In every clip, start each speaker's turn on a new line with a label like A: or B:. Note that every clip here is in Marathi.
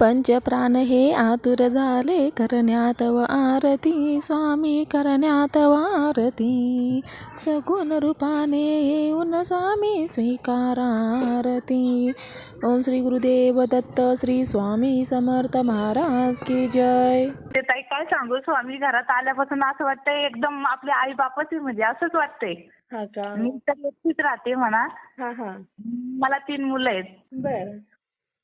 A: पंचप्राण हे आतुर झाले करण्यात व आरती. स्वामी करण्यात व आरती. सगुण रूपाने येऊन स्वामी स्वीकारा आरती ओम श्री गुरुदेव दत्त श्री स्वामी समर्थ महाराज की जय.
B: ते ताई काय सांगू? स्वामी घरात आल्यापासून असं वाटतंय एकदम आपले आई बापच आहे म्हणजे असंच वाटतंय.
C: हा का?
B: मी तर एकटीच राहते म्हणा.
C: हा हा.
B: मला तीन मुलं आहेत.
C: बर.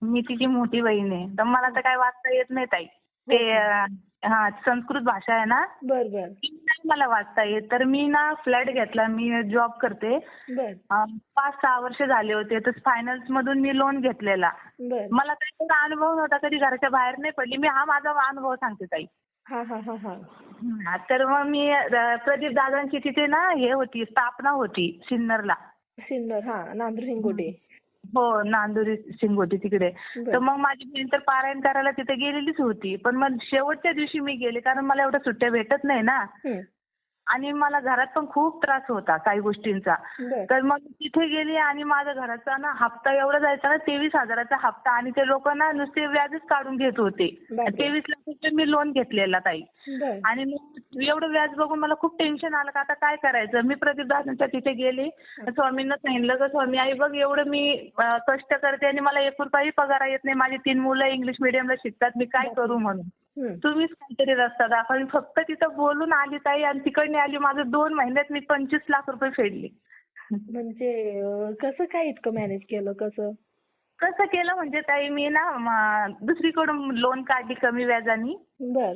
B: मी तिची मोठी बहीण आहे. तर मला तर काय वाचता येत नाही ताई. ते अं, हा संस्कृत भाषा आहे ना?
C: बर बर.
B: ती नाही मला वाचता येत. तर मी ना फ्लॅट घेतला. मी जॉब करते.
C: बर.
B: अं, पाच सहा वर्ष झाले होते. तर फायनान्स मधून मी लोन घेतलेला.
C: बर.
B: मला काही अनुभव नव्हता. कधी घराच्या बाहेर नाही पडली. मी हा माझा अनुभव सांगते ताई.
C: हा हा हा हा.
B: हा, तर मग मी अ, प्रदीप दादांची तिथे ना हे होती. स्थापना होती. सिन्नरला.
C: सिन्नर हा. नांदूर हिंगोटे
B: हो नांदुरी शिंगोटी तिकडे. तर मग माझी बहीण तर पारायण करायला तिथे गेलेलीच होती पण मग शेवटच्या दिवशी मी गेले कारण मला एवढ्या सुट्ट्या भेटत नाही ना. आणि मला घरात पण खूप त्रास होता काही गोष्टींचा.
C: बर.
B: तर मग तिथे गेली आणि माझा घराचा ना हप्ता एवढा जायचा ना तेवीस हजाराचा हप्ता आणि ते लोक ना नुसते व्याजच काढून घेत होते.
C: बापरे.
B: तेवीस लाख रुपये मी लोन घेतलेला ताई.
C: बर.
B: आणि मग एवढं व्याज बघून मला खूप टेन्शन आलं का आता काय करायचं? मी प्रदीप दादांच्या तिथे गेले. स्वामींना सांगितलं का स्वामी आई बघ एवढं मी अं, कष्ट करते आणि मला एक रुपयाही पगार येत नाही. माझी तीन मुलं इंग्लिश मिडियमला शिकतात. मी काय करू म्हणून. तुम्हीच काहीतरी रस्ता दाखवा. मी फक्त तिथं बोलून आली ताई आणि तिकडने आली माझं दोन महिन्यात मी पंचवीस लाख रुपये फेडले.
C: म्हणजे कसं काय इतकं मॅनेज केलं कसं?
B: कसं केलं म्हणजे ताई मी ना दुसरीकडून लोन काढली कमी व्याजाने.
C: बर.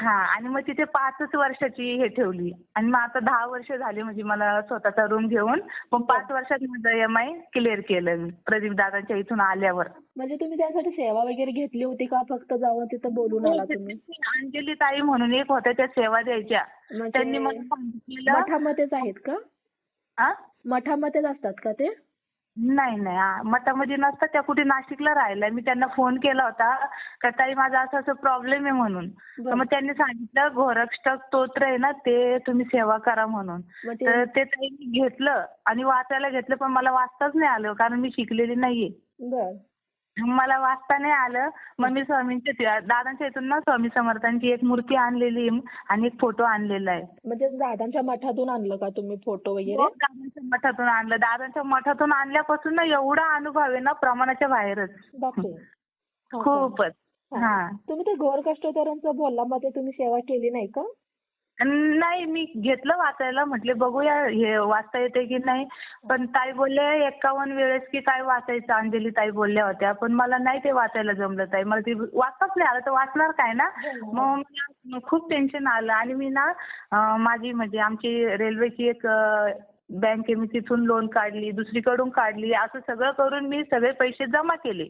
B: हा आणि मग तिथे पाचच वर्षाची हे ठेवली. आणि मग आता दहा वर्ष झाली म्हणजे मला स्वतःचा रूम घेऊन. पण पाच वर्षात माझं एम आय क्लिअर केलं मी प्रदीप दादांच्या इथून आल्यावर.
C: म्हणजे तुम्ही त्यासाठी सेवा वगैरे घेतली होती का? फक्त जाऊन तिथं बोलून आला तुम्ही?
B: अंजली ताई म्हणून एक होत्या त्या सेवा द्यायच्या.
C: म्हणजे
B: त्यांनी मला सांगितलेलं
C: मठामध्येच आहेत का?
B: हा?
C: मठामध्येच असतात का ते?
B: नाही नाही. हा, मठामध्ये नसतात त्या कुठे नाशिकला राहिल्या. मी त्यांना फोन केला होता. का ताई माझा असं असं प्रॉब्लेम आहे म्हणून. तर मग त्यांनी सांगितलं घोरक्षक स्तोत्र आहे ना ते तुम्ही सेवा करा म्हणून.
C: मग ते
B: तर ते ताई मी घेतलं आणि वाचायला घेतलं पण मला वाचताच नाही आलं कारण मी शिकलेली नाहीये.
C: बर.
B: मला वाचता नाही आलं. मग मी स्वामींच्या त्या- दादांच्या इथून ना स्वामी समर्थांची एक मूर्ती आणलेली आणि एक फोटो आणलेला आहे.
C: म्हणजे दादांच्या मठातून आणलं का तुम्ही फोटो
B: हो,
C: वगैरे?
B: दादांच्या मठातून आणलं. दादांच्या मठातून आणल्यापासून ना एवढा अनुभव आहे ना प्रमाणाच्या बाहेरच? खूपच.
C: हा.
B: हा.
C: तुम्ही ते घोर कष्टकऱ्यांचं बोलल्यामध्ये तुम्ही सेवा केली नाही का?
B: नाही मी घेतलं वाचायला. म्हटले बघूया हे वाचता येते की नाही? पण ताई बोलले एकावन्न वेळेस की काय वाचायचं? अंजली ताई बोलल्या होत्या. पण मला नाही ते वाचायला जमलं ताई. मला ते वाचताच नाही आलं. तर वाचणार काय ना? मग मला खूप टेन्शन आलं. आणि मी ना माझी म्हणजे आमची रेल्वेची एक बँक आहे मी तिथून लोन काढली दुसरीकडून काढली असं सगळं करून मी सगळे पैसे जमा केले.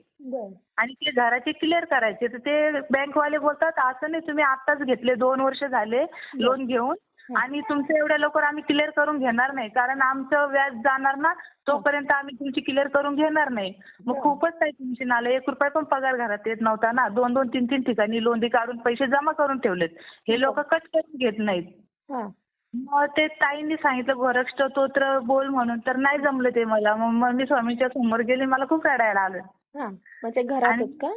B: आणि ते घराचे क्लिअर करायचे. तर ते बँकवाले बोलतात असं नाही तुम्ही आताच घेतले दोन वर्ष झाले लोन घेऊन आणि तुमचं एवढ्या लवकर आम्ही क्लिअर करून घेणार नाही. कारण आमचं व्याज जाणार ना तोपर्यंत आम्ही तुमची क्लिअर करून घेणार नाही. मग खूपच काही टेन्शन आलं एक रुपया पण पगार घरात येत नव्हता ना. दोन दोन तीन तीन ठिकाणी लोन काढून पैसे जमा करून ठेवलेत. हे लोक कट करून घेत नाहीत. मग ते ताईंनी सांगितलं गोरक्ष स्तोत्र बोल म्हणून. तर नाही जमलं ते मला. मग मी स्वामींच्या समोर गेले मला खूप रडायला आलं.
C: हा. म्हणजे घरातच का?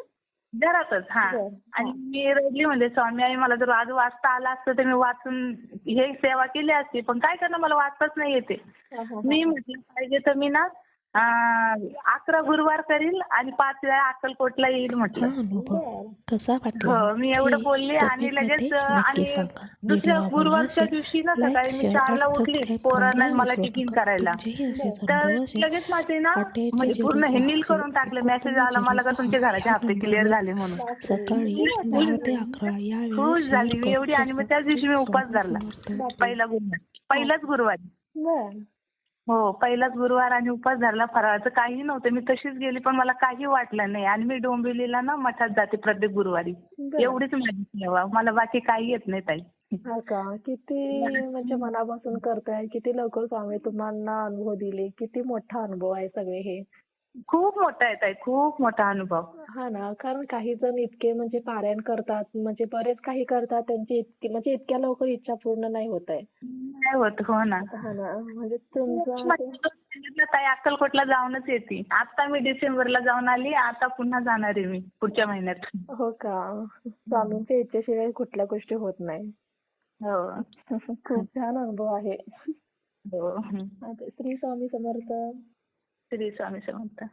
B: घरातच हा.
C: बरं,
B: आणि मी रडली म्हणजे स्वामी आई मला जर आज वाचता आला असतं तर मी वाचून हे सेवा केली असती पण काय करणार मला वाचताच नाही येते.
C: हा, हा,
B: मी म्हटलं पाहिजे तर मी ना अकरा गुरुवार करील आणि पाच वेळा अक्कलकोटला येईल म्हटलं.
A: कसा वाटला?
B: हो मी एवढं बोलले आणि लगेच आणि. दुसऱ्या गुरुवारच्या दिवशी ना सकाळी मी चारला उठली पोरांना मला टिफिन. करायला. तर. लगेच माझे ना म्हणजे पूर्ण हे नील
A: जरूर
B: करून टाकलं. मेसेज आला मला का तुमच्या घराचे हप्ते क्लिअर झाले म्हणून.
A: सकाळी
B: खुश
A: वेळेस
B: झाली मी एवढी आणि मग त्याच दिवशी मी उपास धरला. पहिला गुरुवार. पहिलाच गुरुवार. हो पहिलाच गुरुवार आणि उपास धरला फराळाचं काही नव्हतं. मी तशीच गेली पण मला काही वाटलं नाही. आणि मी डोंबिवलीला ना मठात जाते प्रत्येक गुरुवारी. एवढीच माझी सेवा. मला बाकी काही येत नाही ताई.
C: हा का? किती म्हणजे मनापासून करताय? किती लवकर स्वामी तुम्हाला अनुभव दिले? किती मोठा अनुभव आहे सगळे हे?
B: खूप मोठा आहे ताई. खूप मोठा अनुभव.
C: हा ना. कारण काही जण इतके म्हणजे पारायण करतात म्हणजे बरेच काही करतात त्यांची इतकी म्हणजे इतक्या लवकर इच्छा पूर्ण नाही होत आहे.
B: नाही होत हो ना.
C: हा ना. म्हणजे तुमचं
B: सांगितलं ताई अक्कलकोटला जाऊनच येते. आता मी डिसेंबरला जाऊन आली आता पुन्हा जाणार आहे मी पुढच्या महिन्यात.
C: हो का? स्वामींच्या इच्छेशिवाय कुठल्या गोष्टी होत नाही.
B: हो.
C: खूप छान अनुभव आहे.
B: हो.
C: आता श्री स्वामी समर्थ.
B: श्री स्वामी समर्थ.